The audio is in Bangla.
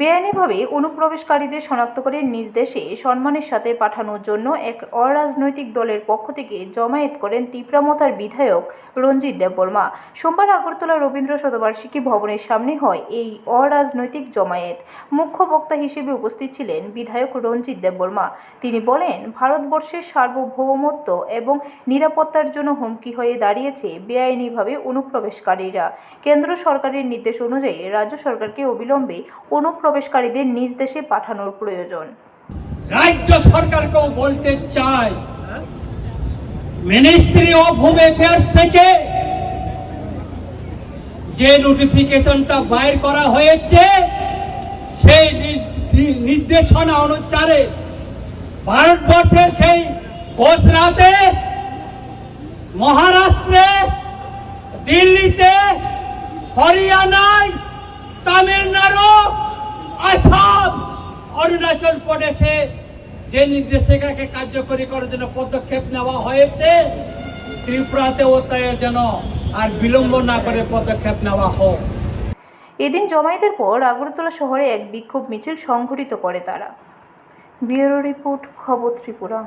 বেআইনিভাবে অনুপ্রবেশকারীদের শনাক্ত করে নিজ দেশে সম্মানের সাথে পাঠানোর জন্য এক অরাজনৈতিক দলের পক্ষ থেকে জমায়েত করেন তিপ্রামতার বিধায়ক রঞ্জিত দেববর্মা। সোমবার আগরতলা রবীন্দ্র শতবার্ষিকী ভবনের সামনে হয় এই অরাজনৈতিক জমায়েত। মুখ্য বক্তা হিসেবে উপস্থিত ছিলেন বিধায়ক রঞ্জিত দেববর্মা। তিনি বলেন, ভারতবর্ষের সার্বভৌমত্ব এবং নিরাপত্তার জন্য হুমকি হয়ে দাঁড়িয়েছে বেআইনিভাবে অনুপ্রবেশকারীরা। কেন্দ্র সরকারের নির্দেশ অনুযায়ী রাজ্য সরকারকে অবিলম্বে অনুপ্রবেশকারীদের নিজ দেশে পাঠানোর প্রয়োজন। রাজ্য সরকারকেও বলতে চাই, মিনিস্ট্রি অফ হোম অ্যাফেয়ার্স থেকে যে নোটিফিকেশনটা বাইর করা হয়েছে, সেই নির্দেশনা অনুসারে ভারতবর্ষের সেই গুজরাটে মহারাষ্ট্রে, দিল্লিতে, হরিয়ানায় অরুণাচল প্রদেশে যে নির্দেশিকাকে কার্যকরী করার জন্য পদক্ষেপ নেওয়া হয়েছে, ত্রিপুরাতেও তাই যেন আর বিলম্ব না করে পদক্ষেপ নেওয়া হোক। এদিন জমায়েতের পর আগরতলা শহরে এক বিক্ষোভ মিছিল সংঘটিত করে তারা। ব্যুরো রিপোর্ট, খবর ত্রিপুরা।